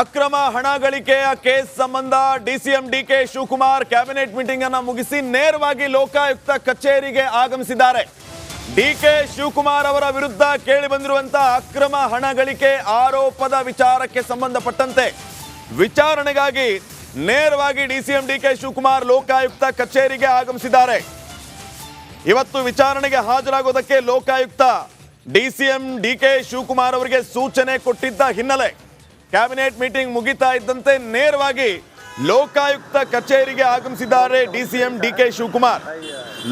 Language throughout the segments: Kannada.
ಅಕ್ರಮ ಹಣ ಗಳಿಕೆಯ ಕೇಸ್ ಸಂಬಂಧ DCM DK Shivakumar cabinet meeting ಅನ್ನು ಮುಗಿಸಿ ನೇರವಾಗಿ ಲೋಕಾಯುಕ್ತ ಕಚೇರಿಗೆ ಆಗಮಿಸಿದ್ದಾರೆ. ಡಿಕೆ ಶಿವಕುಮಾರ್ ಅವರ ವಿರುದ್ಧ ಕೇಳಿ ಬಂದಿರುವಂತಹ ಅಕ್ರಮ ಹಣ ಗಳಿಕೆ ಆರೋಪದ ವಿಚಾರಕ್ಕೆ ಸಂಬಂಧಪಟ್ಟಂತೆ ವಿಚಾರಣೆಗಾಗಿ ನೇರವಾಗಿ ಡಿಸಿಎಂ ಡಿಕೆ ಶಿವಕುಮಾರ್ ಲೋಕಾಯುಕ್ತ ಕಚೇರಿಗೆ ಆಗಮಿಸಿದ್ದಾರೆ. ಇವತ್ತು ವಿಚಾರಣೆಗೆ ಹಾಜರಾಗೋದಕ್ಕೆ ಲೋಕಾಯುಕ್ತ ಡಿಸಿಎಂ ಡಿಕೆ ಶಿವಕುಮಾರ್ ಅವರಿಗೆ ಸೂಚನೆ ಕೊಟ್ಟಿದ್ದ ಹಿನ್ನೆಲೆ ಕ್ಯಾಬಿನೆಟ್ ಮೀಟಿಂಗ್ ಮುಗಿತಾ ಇದ್ದಂತೆ ನೇರವಾಗಿ ಲೋಕಾಯುಕ್ತ ಕಚೇರಿಗೆ ಆಗಮಿಸಿದ್ದಾರೆ DCM DK Shivakumar.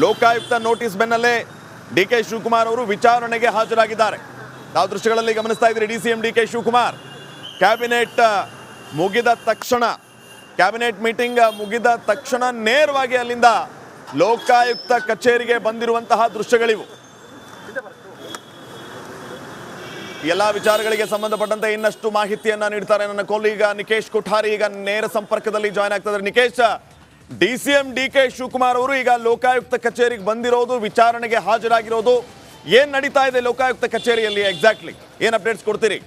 Lokayukta notice ಬೆನ್ನಲ್ಲೇ ಡಿಕೆ ಶಿವಕುಮಾರ್ ಅವರು ವಿಚಾರಣೆಗೆ ಹಾಜರಾಗಿದ್ದಾರೆ. ನಾವು ದೃಶ್ಯಗಳಲ್ಲಿ ಗಮನಿಸ್ತಾ M D K Shivakumar. Cabinet ಮುಗಿದ ತಕ್ಷಣ, ಕ್ಯಾಬಿನೆಟ್ ಮೀಟಿಂಗ್ ಮುಗಿದ ತಕ್ಷಣ ನೇರವಾಗಿ ಅಲ್ಲಿಂದ ಲೋಕಾಯುಕ್ತ ಕಚೇರಿಗೆ ಬಂದಿರುವಂತಹ ದೃಶ್ಯಗಳಿವು. ಎಲ್ಲ ವಿಚಾರಗಳಿಗೆ ಸಂಬಂಧಪಟ್ಟಂತೆ ಇನ್ನಷ್ಟು ಮಾಹಿತಿಯನ್ನ ನೀಡ್ತಾರೆ ನನ್ನ ಕೊಲೀಗ ನಿಕೇಶ್ ಕುಠಾರಿ ಈಗ ನೇರ ಸಂಪರ್ಕದಲ್ಲಿ ಜಾಯ್ನ್ ಆಗ್ತಿದ್ದಾರೆ. Nikesh, D C M D K Shivakumar ಅವರು ಈಗ ಲೋಕಾಯುಕ್ತ ಕಚೇರಿಗೆ ಬಂದಿರೋದು, ವಿಚಾರಣೆಗೆ ಹಾಜರಾಗಿರೋದು. ಏನ್ ನಡೀತಾ ಇದೆ ಲೋಕಾಯುಕ್ತ ಕಚೇರಿಯಲ್ಲಿ ಎಕ್ಸಾಕ್ಟ್ಲಿ ಏನ್ ಅಪ್ಡೇಟ್ಸ್ ಕೊಡ್ತೀರಿ?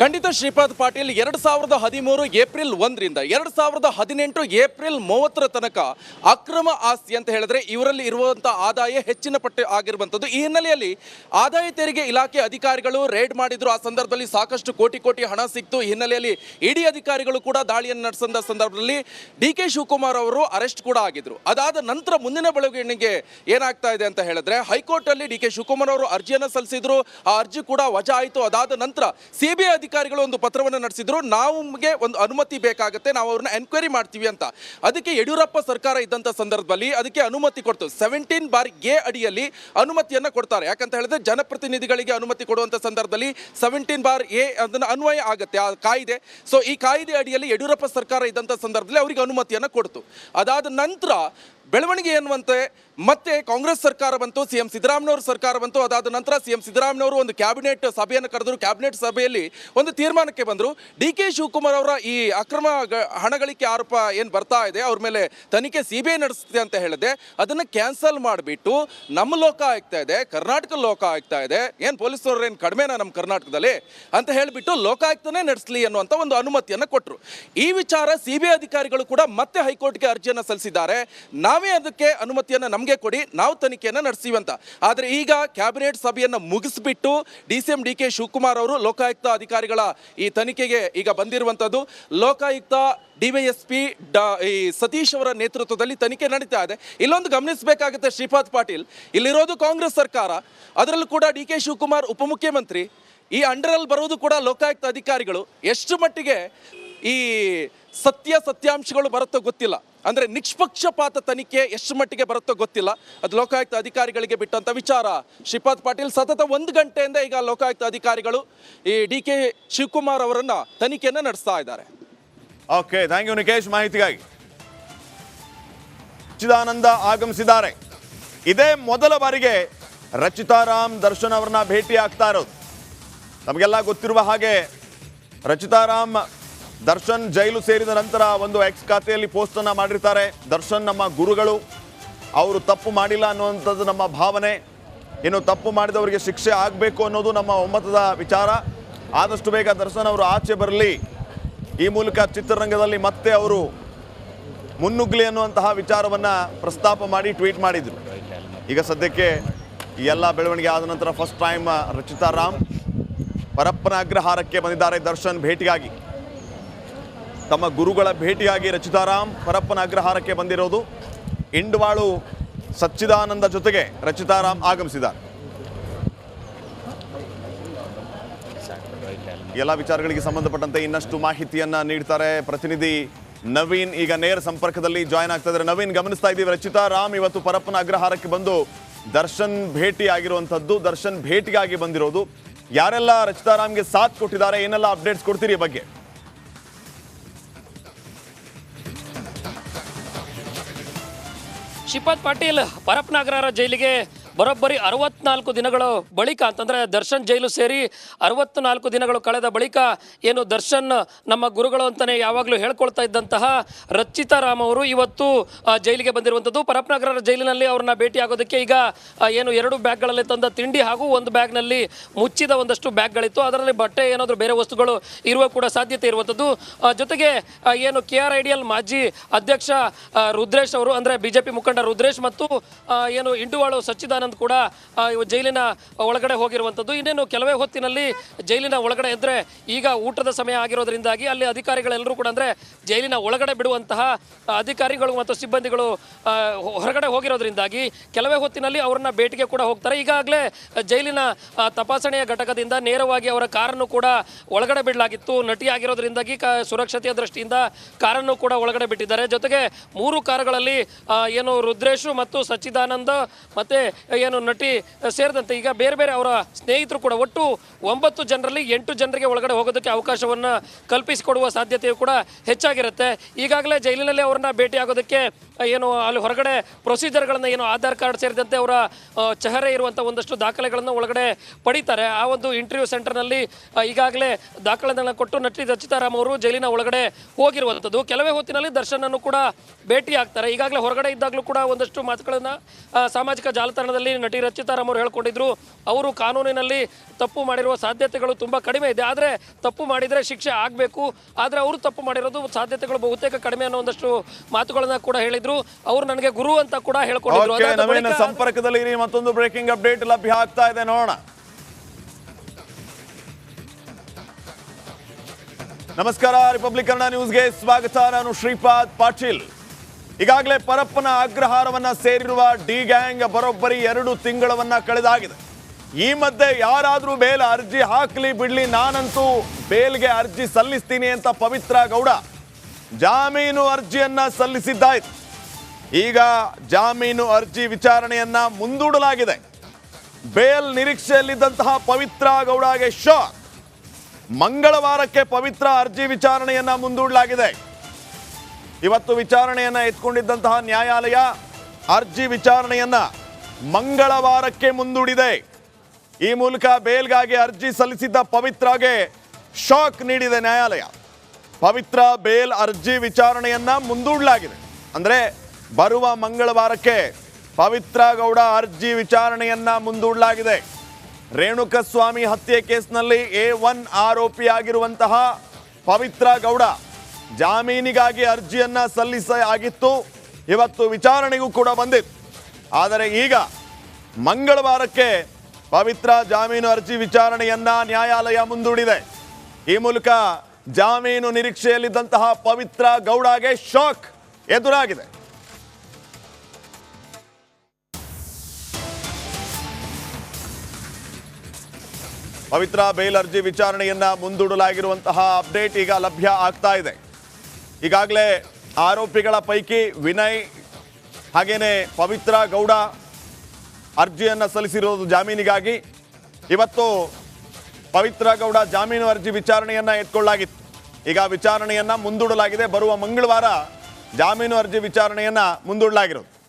ಖಂಡಿತ ಶ್ರೀಪಾದ್ ಪಾಟೀಲ್ ಎರಡು ಸಾವಿರದ ಹದಿಮೂರು ಏಪ್ರಿಲ್ ಒಂದರಿಂದ ಎರಡು ಸಾವಿರದ ಹದಿನೆಂಟು ಏಪ್ರಿಲ್ ಮೂವತ್ತರ ತನಕ ಅಕ್ರಮ ಆಸ್ತಿ ಅಂತ ಹೇಳಿದ್ರೆ ಇವರಲ್ಲಿ ಇರುವಂತಹ ಆದಾಯ ಹೆಚ್ಚಿನ ಪಟ್ಟ ಆಗಿರುವಂಥದ್ದು. ಈ ಹಿನ್ನೆಲೆಯಲ್ಲಿ ಆದಾಯ ತೆರಿಗೆ ಇಲಾಖೆ ಅಧಿಕಾರಿಗಳು ರೇಡ್ ಮಾಡಿದ್ರು. ಆ ಸಂದರ್ಭದಲ್ಲಿ ಸಾಕಷ್ಟು ಕೋಟಿ ಕೋಟಿ ಹಣ ಸಿಕ್ತು. ಈ ಹಿನ್ನೆಲೆಯಲ್ಲಿ ಇಡಿ ಅಧಿಕಾರಿಗಳು ಕೂಡ ದಾಳಿಯನ್ನು ನಡೆಸಿದ ಸಂದರ್ಭದಲ್ಲಿ ಡಿ ಕೆ ಶಿವಕುಮಾರ್ ಅವರು ಅರೆಸ್ಟ್ ಕೂಡ ಆಗಿದ್ರು. ಅದಾದ ನಂತರ ಮುಂದಿನ ಬೆಳವಣಿಗೆ ಏನಾಗ್ತಾ ಇದೆ ಅಂತ ಹೇಳಿದ್ರೆ ಹೈಕೋರ್ಟ್ ಅಲ್ಲಿ ಡಿ ಕೆ ಶಿವಕುಮಾರ್ ಅವರು ಅರ್ಜಿಯನ್ನು ಸಲ್ಲಿಸಿದ್ರು. ಆ ಅರ್ಜಿ ಕೂಡ ವಜಾ ಆಯಿತು. ಅದಾದ ನಂತರ ಸಿಬಿಐ ಅಧಿಕಾರಿಗಳು ಒಂದು ಪತ್ರವನ್ನು ನಡೆಸಿದ್ರು ನಮಗೆ ಒಂದು ಅನುಮತಿ ಬೇಕಾಗುತ್ತೆ, ನಾವು ಅವ್ರನ್ನ ಎನ್ಕ್ವೈರಿ ಮಾಡ್ತೀವಿ ಅಂತ. ಅದಕ್ಕೆ ಯಡಿಯೂರಪ್ಪ ಸರ್ಕಾರ ಇದ್ದಂಥ ಸಂದರ್ಭದಲ್ಲಿ ಅದಕ್ಕೆ ಅನುಮತಿ ಕೊಡ್ತು. ಸೆವೆಂಟೀನ್ ಬಾರ್ ಎ ಅಡಿಯಲ್ಲಿ ಅನುಮತಿಯನ್ನ ಕೊಡ್ತಾರೆ. ಯಾಕಂತ ಹೇಳಿದ್ರೆ ಜನಪ್ರತಿನಿಧಿಗಳಿಗೆ ಅನುಮತಿ ಕೊಡುವಂಥ ಸಂದರ್ಭದಲ್ಲಿ ಸೆವೆಂಟೀನ್ ಬಾರ್ ಎ ಅದನ್ನು ಅನ್ವಯ ಆಗುತ್ತೆ, ಆ ಕಾಯ್ದೆ. ಸೊ ಈ ಕಾಯ್ದೆ ಅಡಿಯಲ್ಲಿ ಯಡಿಯೂರಪ್ಪ ಸರ್ಕಾರ ಇದ್ದಂಥ ಸಂದರ್ಭದಲ್ಲಿ ಅವರಿಗೆ ಅನುಮತಿಯನ್ನು ಕೊಡ್ತು. ಅದಾದ ನಂತರ ಬೆಳವಣಿಗೆ ಎನ್ನುವಂತೆ ಮತ್ತೆ ಕಾಂಗ್ರೆಸ್ ಸರ್ಕಾರ ಬಂತು ಸಿ ಎಂ ಸಿದ್ದರಾಮಯ್ಯವ್ರ ಸರ್ಕಾರ ಬಂತು, ಅದಾದ ನಂತರ ಸಿ ಎಂ ಸಿದ್ದರಾಮಯ್ಯವರು ಒಂದು ಕ್ಯಾಬಿನೆಟ್ ಸಭೆಯನ್ನು ಕರೆದರು. ಕ್ಯಾಬಿನೆಟ್ ಸಭೆಯಲ್ಲಿ ಒಂದು ತೀರ್ಮಾನಕ್ಕೆ ಬಂದರು. ಡಿ ಕೆ ಶಿವಕುಮಾರ್ ಅವರ ಈ ಅಕ್ರಮ ಹಣ ಗಳಿಕೆ ಆರೋಪ ಏನು ಬರ್ತಾ ಇದೆ, ಅವ್ರ ಮೇಲೆ ತನಿಖೆ ಸಿ ಬಿ ಐ ನಡೆಸುತ್ತೆ ಅಂತ ಹೇಳಿದೆ. ಅದನ್ನು ಕ್ಯಾನ್ಸಲ್ ಮಾಡಿಬಿಟ್ಟು ನಮ್ಮ ಲೋಕ ಆಗ್ತಾ ಇದೆ, ಕರ್ನಾಟಕ ಲೋಕ ಆಗ್ತಾ ಇದೆ. ಏನು ಪೊಲೀಸರು ಏನು ಕಡಿಮೆನಾ ನಮ್ಮ ಕರ್ನಾಟಕದಲ್ಲಿ? ಅಂತ ಹೇಳಿಬಿಟ್ಟು ಲೋಕಾಯುಕ್ತನೇ ನಡೆಸಲಿ ಅನ್ನುವಂಥ ಒಂದು ಅನುಮತಿಯನ್ನು ಕೊಟ್ಟರು ಈ ವಿಚಾರ ಸಿ ಅಧಿಕಾರಿಗಳು ಕೂಡ ಮತ್ತೆ ಹೈಕೋರ್ಟ್ಗೆ ಅರ್ಜಿಯನ್ನು ಸಲ್ಲಿಸಿದ್ದಾರೆ. ನಾವೇ ಅದಕ್ಕೆ ಅನುಮತಿಯನ್ನು ನಮಗೆ ಕೊಡಿ, ನಾವು ತನಿಖೆಯನ್ನು ನಡೆಸ್ತೀವಿ ಅಂತ ಆದರೆ ಈಗ ಕ್ಯಾಬಿನೆಟ್ ಸಭೆಯನ್ನು ಮುಗಿಸ್ಬಿಟ್ಟು D C M D K Shivakumar ಅವರು ಲೋಕಾಯುಕ್ತ ಅಧಿಕಾರಿಗಳ ಈ ತನಿಖೆಗೆ ಈಗ ಬಂದಿರುವಂಥದ್ದು ಲೋಕಾಯುಕ್ತ ಡಿವೈಎಸ್ಪಿ ಡಾ, ಈ ಸತೀಶ್ ಅವರ ನೇತೃತ್ವದಲ್ಲಿ ತನಿಖೆ ನಡೀತಾ ಇದೆ. ಇಲ್ಲೊಂದು ಗಮನಿಸಬೇಕಾಗುತ್ತೆ ಶ್ರೀಪಾದ್ ಪಾಟೀಲ್. ಇಲ್ಲಿರೋದು ಕಾಂಗ್ರೆಸ್ ಸರ್ಕಾರ. ಅದರಲ್ಲೂ ಕೂಡ ಡಿ ಕೆ ಶಿವಕುಮಾರ್ ಉಪಮುಖ್ಯಮಂತ್ರಿ. ಈ ಅಂಡರಲ್ಲಿ ಬರೋದು ಕೂಡ ಲೋಕಾಯುಕ್ತ ಅಧಿಕಾರಿಗಳು. ಎಷ್ಟು ಮಟ್ಟಿಗೆ ಈ ಸತ್ಯ ಸತ್ಯಾಂಶಗಳು ಬರುತ್ತೋ ಗೊತ್ತಿಲ್ಲ. ಅಂದರೆ ನಿಷ್ಪಕ್ಷಪಾತ ತನಿಖೆ ಎಷ್ಟು ಮಟ್ಟಿಗೆ ಬರುತ್ತೋ ಗೊತ್ತಿಲ್ಲ. ಅದು ಲೋಕಾಯುಕ್ತ ಅಧಿಕಾರಿಗಳಿಗೆ ಬಿಟ್ಟಂಥ ವಿಚಾರ. ಶ್ರೀಪಾದ್ ಪಾಟೀಲ್ ಸತತ ಒಂದು ಗಂಟೆಯಿಂದ ಈಗ ಲೋಕಾಯುಕ್ತ ಅಧಿಕಾರಿಗಳು ಈ ಡಿ ಕೆ ಶಿವಕುಮಾರ್ ಅವರನ್ನು ತನಿಖೆಯನ್ನು ನಡೆಸ್ತಾ ಇದ್ದಾರೆ. ಓಕೆ, ಥ್ಯಾಂಕ್ ಯು ನಿಕೇಶ್ ಮಾಹಿತಿಗಾಗಿ. ಚಿದಾನಂದ ಆಗಮಿಸಿದ್ದಾರೆ. ಇದೇ ಮೊದಲ ಬಾರಿಗೆ ರಚಿತಾರಾಮ್ ದರ್ಶನ್ ಅವರನ್ನ ಭೇಟಿ ಆಗ್ತಾ ಇರೋದು. ನಮಗೆಲ್ಲ ಗೊತ್ತಿರುವ ಹಾಗೆ ರಚಿತಾರಾಮ್ ದರ್ಶನ್ ಜೈಲು ಸೇರಿದ ನಂತರ ಒಂದು ಎಕ್ಸ್ ಖಾತೆಯಲ್ಲಿ ಪೋಸ್ಟ್ ಅನ್ನ ಮಾಡಿರ್ತಾರೆ. ದರ್ಶನ್ ನಮ್ಮ ಗುರುಗಳು, ಅವರು ತಪ್ಪು ಮಾಡಿಲ್ಲ ಅನ್ನುವಂಥದ್ದು ನಮ್ಮ ಭಾವನೆ. ಇನ್ನು ತಪ್ಪು ಮಾಡಿದವರಿಗೆ ಶಿಕ್ಷೆ ಆಗಬೇಕು ಅನ್ನೋದು ನಮ್ಮ ಒಮ್ಮತದ ವಿಚಾರ. ಆದಷ್ಟು ಬೇಗ ದರ್ಶನ್ ಅವರು ಆಚೆ ಬರಲಿ. ಈ ಮೂಲಕ ಚಿತ್ರರಂಗದಲ್ಲಿ ಮತ್ತೆ ಅವರು ಮುನ್ನುಗ್ಲಿ ಅನ್ನುವಂತಹ ವಿಚಾರವನ್ನ ಪ್ರಸ್ತಾಪ ಮಾಡಿ ಟ್ವೀಟ್ ಮಾಡಿದರು. ಈಗ ಸದ್ಯಕ್ಕೆ ಈ ಎಲ್ಲ ಬೆಳವಣಿಗೆ ಆದ ನಂತರ ಫಸ್ಟ್ ಟೈಮ್ ರಚಿತಾ ರಾಮ್ ಪರಪ್ಪನ ಅಗ್ರಹಾರಕ್ಕೆ ಬಂದಿದ್ದಾರೆ ದರ್ಶನ್ ಭೇಟಿಗಾಗಿ. ತಮ್ಮ ಗುರುಗಳ ಭೇಟಿಯಾಗಿ ರಚಿತಾರಾಮ್ ಪರಪ್ಪನ ಅಗ್ರಹಾರಕ್ಕೆ ಬಂದಿರೋದು. ಇಂಡ್ವಾಳು ಸಚ್ಚಿದಾನಂದ ಜೊತೆಗೆ ರಚಿತಾರಾಮ್ ಆಗಮಿಸಿದ್ದಾರೆ. ಎಲ್ಲ ವಿಚಾರಗಳಿಗೆ ಸಂಬಂಧಪಟ್ಟಂತೆ ಇನ್ನಷ್ಟು ಮಾಹಿತಿಯನ್ನ ನೀಡ್ತಾರೆ ಪ್ರತಿನಿಧಿ ನವೀನ್. ಈಗ ನೇರ ಸಂಪರ್ಕದಲ್ಲಿ ಜಾಯ್ನ್ ಆಗ್ತಾ ನವೀನ್, ಗಮನಿಸ್ತಾ ಇದ್ದೀವಿ ರಚಿತಾ ರಾಮ್. ಇವತ್ತು ಪರಪ್ಪನ ಅಗ್ರಹಾರಕ್ಕೆ ಬಂದು ದರ್ಶನ್ ಭೇಟಿ ಆಗಿರುವಂಥದ್ದು ದರ್ಶನ್ ಭೇಟಿಗಾಗಿ ಬಂದಿರೋದು. ಯಾರೆಲ್ಲ ರಚಿತಾ ರಾಮ್ಗೆ ಸಾಥ್ ಕೊಟ್ಟಿದ್ದಾರೆ, ಏನೆಲ್ಲ ಅಪ್ಡೇಟ್ಸ್ ಕೊಡ್ತೀರಿ ಬಗ್ಗೆ? ಶ್ರೀಪಾದ್ ಪಾಟೀಲ್ ಪರಪ್ಪನಗರ ಜೈಲಿಗೆ ಬರೋಬ್ಬರಿ ಅರವತ್ನಾಲ್ಕು ದಿನಗಳ ಬಳಿಕ ಅಂತಂದ್ರೆ ದರ್ಶನ್ ಜೈಲು ಸೇರಿ ಅರವತ್ನಾಲ್ಕು ದಿನಗಳು ಕಳೆದ ಬಳಿಕ ಏನು ದರ್ಶನ್ ನಮ್ಮ ಗುರುಗಳು ಅಂತಾನೆ ಯಾವಾಗಲೂ ಹೇಳ್ಕೊಳ್ತಾ ಇದ್ದಂತಹ ರಚಿತಾ ರಾಮ್ ಅವರು ಇವತ್ತು ಜೈಲಿಗೆ ಬಂದಿರುವಂಥದ್ದು. ಪರಪ್ನಗರ ಜೈಲಿನಲ್ಲಿ ಅವ್ರನ್ನ ಭೇಟಿ ಆಗೋದಕ್ಕೆ ಈಗ ಏನು ಎರಡು ಬ್ಯಾಗ್ಗಳಲ್ಲಿ ತಂದ ತಿಂಡಿ ಹಾಗೂ ಒಂದು ಬ್ಯಾಗ್ನಲ್ಲಿ ಮುಚ್ಚಿದ ಒಂದಷ್ಟು ಬ್ಯಾಗ್ಗಳಿತ್ತು. ಅದರಲ್ಲಿ ಬಟ್ಟೆ ಏನಾದರೂ ಬೇರೆ ವಸ್ತುಗಳು ಇರುವ ಕೂಡ ಸಾಧ್ಯತೆ ಇರುವಂಥದ್ದು. ಜೊತೆಗೆ ಏನು ಕೆ ಆರ್ ಮಾಜಿ ಅಧ್ಯಕ್ಷ ರುದ್ರೇಶ್ ಅವರು ಅಂದರೆ ಬಿಜೆಪಿ ಮುಖಂಡ ರುದ್ರೇಶ್ ಮತ್ತು ಏನು ಇಂಡುವಾಳು ಸಚ್ಚಿದಾನಂದ್ ಕೂಡ ಆ, ಜೈಲಿನ ಒಳಗಡೆ ಹೋಗಿರುವಂಥದ್ದು. ಇನ್ನೇನು ಕೆಲವೇ ಹೊತ್ತಿನಲ್ಲಿ ಜೈಲಿನ ಒಳಗಡೆ ಇದ್ದರೆ ಈಗ ಊಟದ ಸಮಯ ಆಗಿರೋದ್ರಿಂದಾಗಿ ಅಲ್ಲಿ ಅಧಿಕಾರಿಗಳೆಲ್ಲರೂ ಕೂಡ ಅಂದರೆ ಜೈಲಿನ ಒಳಗಡೆ ಬಿಡುವಂತಹ ಅಧಿಕಾರಿಗಳು ಮತ್ತು ಸಿಬ್ಬಂದಿಗಳು ಹೊರಗಡೆ ಹೋಗಿರೋದ್ರಿಂದಾಗಿ ಕೆಲವೇ ಹೊತ್ತಿನಲ್ಲಿ ಅವರನ್ನ ಭೇಟಿಗೆ ಕೂಡ ಹೋಗ್ತಾರೆ. ಈಗಾಗಲೇ ಜೈಲಿನ ತಪಾಸಣೆಯ ಘಟಕದಿಂದ ನೇರವಾಗಿ ಅವರ ಕಾರನ್ನು ಕೂಡ ಒಳಗಡೆ ಬಿಡಲಾಗಿತ್ತು. ನಟಿಯಾಗಿರೋದ್ರಿಂದಾಗಿ ಕ ಸುರಕ್ಷತೆಯ ದೃಷ್ಟಿಯಿಂದ ಕಾರನ್ನು ಕೂಡ ಒಳಗಡೆ ಬಿಟ್ಟಿದ್ದಾರೆ. ಜೊತೆಗೆ ಮೂರು ಕಾರುಗಳಲ್ಲಿ ಏನು ರುದ್ರೇಶು ಮತ್ತು ಸಚ್ಚಿದಾನಂದ ಮತ್ತೆ ಏನು ನಟಿ ಸೇರಿದಂತೆ ಈಗ ಬೇರೆ ಬೇರೆ ಅವರ ಸ್ನೇಹಿತರು ಕೂಡ ಒಟ್ಟು ಒಂಬತ್ತು ಜನರಲ್ಲಿ ಎಂಟು ಜನರಿಗೆ ಒಳಗಡೆ ಹೋಗೋದಕ್ಕೆ ಅವಕಾಶವನ್ನು ಕಲ್ಪಿಸಿಕೊಡುವ ಸಾಧ್ಯತೆಯು ಕೂಡ ಹೆಚ್ಚಾಗಿರುತ್ತೆ. ಈಗಾಗಲೇ ಜೈಲಿನಲ್ಲಿ ಅವರನ್ನ ಭೇಟಿ ಆಗೋದಕ್ಕೆ ಆ, ಏನು, ಅಲ್ಲಿ ಹೊರಗಡೆ ಪ್ರೊಸೀಜರ್ಗಳನ್ನು ಏನು ಆಧಾರ್ ಕಾರ್ಡ್ ಸೇರಿದಂತೆ ಅವರ ಚಹರೆ ಇರುವಂಥ ಒಂದಷ್ಟು ದಾಖಲೆಗಳನ್ನು ಒಳಗಡೆ ಪಡೀತಾರೆ. ಆ ಒಂದು ಇಂಟರ್ವ್ಯೂ ಸೆಂಟರ್ನಲ್ಲಿ ಈಗಾಗಲೇ ದಾಖಲೆಗಳನ್ನು ಕೊಟ್ಟು ನಟಿ ರಚಿತಾರಾಮ್ ಅವರು ಜೈಲಿನ ಒಳಗಡೆ ಹೋಗಿರುವಂಥದ್ದು ಕೆಲವೇ ಹೊತ್ತಿನಲ್ಲಿ ದರ್ಶನನ್ನು ಕೂಡ ಭೇಟಿ ಆಗ್ತಾರೆ. ಈಗಾಗಲೇ ಹೊರಗಡೆ ಇದ್ದಾಗಲೂ ಕೂಡ ಒಂದಷ್ಟು ಮಾತುಗಳನ್ನು ಸಾಮಾಜಿಕ ಜಾಲತಾಣದಲ್ಲಿ ನಟಿ ರಚಿತಾರಾಮ್ ಅವರು ಹೇಳ್ಕೊಂಡಿದ್ರು. ಅವರು ಕಾನೂನಿನಲ್ಲಿ ತಪ್ಪು ಮಾಡಿರುವ ಸಾಧ್ಯತೆಗಳು ತುಂಬ ಕಡಿಮೆ ಇದೆ. ಆದರೆ ತಪ್ಪು ಮಾಡಿದರೆ ಶಿಕ್ಷೆ ಆಗಬೇಕು. ಆದರೆ ಅವರು ತಪ್ಪು ಮಾಡಿರೋದು ಸಾಧ್ಯತೆಗಳು ಬಹುತೇಕ ಕಡಿಮೆ ಅನ್ನೋ ಒಂದಷ್ಟು ಮಾತುಗಳನ್ನು ಕೂಡ ಹೇಳಿದ್ರು. ಅವರು ನನಗೆ ಗುರು ಅಂತ ಕೂಡ ಹೇಳ್ಕೊಂಡಿದ್ರು. ಸಂಪರ್ಕದಲ್ಲಿ ಮತ್ತೊಂದು ಬ್ರೇಕಿಂಗ್ ಅಪ್ಡೇಟ್ ಲಭ್ಯ ಆಗ್ತಾ ಇದೆ ನೋಡೋಣ. ನಮಸ್ಕಾರ ರಿಪಬ್ಲಿಕ್ ಕನ್ನಡ ನ್ಯೂಸ್ಗೆ ಸ್ವಾಗತ. ನಾನು ಶ್ರೀಪಾದ್ ಪಾಟೀಲ್. ಈಗಾಗಲೇ ಪರಪ್ಪನ ಅಗ್ರಹಾರವನ್ನ ಸೇರಿರುವ ಡಿ ಗ್ಯಾಂಗ್ ಬರೋಬ್ಬರಿ ಎರಡು ತಿಂಗಳವನ್ನ ಕಳೆದಾಗಿದೆ. ಈ ಮಧ್ಯೆ ಯಾರಾದರೂ ಬೇಲ್ ಅರ್ಜಿ ಹಾಕ್ಲಿ ಬಿಡ್ಲಿ ನಾನಂತೂ ಬೇಲ್ಗೆ ಅರ್ಜಿ ಸಲ್ಲಿಸ್ತೀನಿ ಅಂತ ಪವಿತ್ರ ಗೌಡ ಜಾಮೀನು ಅರ್ಜಿಯನ್ನ ಸಲ್ಲಿಸಿದ್ದಾಯ್ತು. ಈಗ ಜಾಮೀನು ಅರ್ಜಿ ವಿಚಾರಣೆಯನ್ನ ಮುಂದೂಡಲಾಗಿದೆ. ಬೇಲ್ ನಿರೀಕ್ಷೆಯಲ್ಲಿದ್ದಂತಹ ಪವಿತ್ರ ಗೌಡಗೆ ಶಾಕ್. ಮಂಗಳವಾರಕ್ಕೆ ಪವಿತ್ರ ಅರ್ಜಿ ವಿಚಾರಣೆಯನ್ನ ಮುಂದೂಡಲಾಗಿದೆ. ಇವತ್ತು ವಿಚಾರಣೆಯನ್ನ ಎತ್ಕೊಂಡಿದ್ದಂತಹ ನ್ಯಾಯಾಲಯ ಅರ್ಜಿ ವಿಚಾರಣೆಯನ್ನ ಮಂಗಳವಾರಕ್ಕೆ ಮುಂದೂಡಿದೆ. ಈ ಮೂಲಕ ಬೇಲ್ಗಾಗಿ ಅರ್ಜಿ ಸಲ್ಲಿಸಿದ್ದ ಪವಿತ್ರಗೆ ಶಾಕ್ ನೀಡಿದೆ ನ್ಯಾಯಾಲಯ. ಪವಿತ್ರ ಬೇಲ್ ಅರ್ಜಿ ವಿಚಾರಣೆಯನ್ನ ಮುಂದೂಡಲಾಗಿದೆ. ಅಂದ್ರೆ ಬರುವ ಮಂಗಳವಾರಕ್ಕೆ ಪವಿತ್ರ ಗೌಡ ಅರ್ಜಿ ವಿಚಾರಣೆಯನ್ನ ಮುಂದೂಡಲಾಗಿದೆ. ರೇಣುಕಸ್ವಾಮಿ ಹತ್ಯೆ ಕೇಸ್ನಲ್ಲಿ ಎ ಒನ್ ಆರೋಪಿಯಾಗಿರುವಂತಹ ಪವಿತ್ರ ಗೌಡ ಜಾಮೀನಿಗಾಗಿ ಅರ್ಜಿಯನ್ನ ಸಲ್ಲಿಸ ಆಗಿತ್ತು. ಇವತ್ತು ವಿಚಾರಣೆಗೂ ಕೂಡ ಬಂದಿತ್ತು. ಆದರೆ ಈಗ ಮಂಗಳವಾರಕ್ಕೆ ಪವಿತ್ರ ಜಾಮೀನು ಅರ್ಜಿ ವಿಚಾರಣೆಯನ್ನ ನ್ಯಾಯಾಲಯ ಮುಂದೂಡಿದೆ. ಈ ಮೂಲಕ ಜಾಮೀನು ನಿರೀಕ್ಷೆಯಲ್ಲಿದ್ದಂತಹ ಪವಿತ್ರ ಗೌಡಗೆ ಶಾಕ್ ಎದುರಾಗಿದೆ. ಪವಿತ್ರ ಬೇಲ್ ಅರ್ಜಿ ವಿಚಾರಣೆಯನ್ನ ಮುಂದೂಡಲಾಗಿರುವಂತಹ ಅಪ್ಡೇಟ್ ಈಗ ಲಭ್ಯ ಆಗ್ತಾ ಇದೆ. ಈಗಾಗಲೇ ಆರೋಪಿಗಳ ಪೈಕಿ ವಿನಯ್ ಹಾಗೇನೆ ಪವಿತ್ರ ಗೌಡ ಅರ್ಜಿಯನ್ನು ಸಲ್ಲಿಸಿರೋದು ಜಾಮೀನಿಗಾಗಿ. ಇವತ್ತು ಪವಿತ್ರ ಗೌಡ ಜಾಮೀನು ಅರ್ಜಿ ವಿಚಾರಣೆಯನ್ನು ಎತ್ಕೊಳ್ಳಲಾಗಿತ್ತು. ಈಗ ವಿಚಾರಣೆಯನ್ನು ಮುಂದೂಡಲಾಗಿದೆ. ಬರುವ ಮಂಗಳವಾರ ಜಾಮೀನು ಅರ್ಜಿ ವಿಚಾರಣೆಯನ್ನು ಮುಂದೂಡಲಾಗಿರೋದು.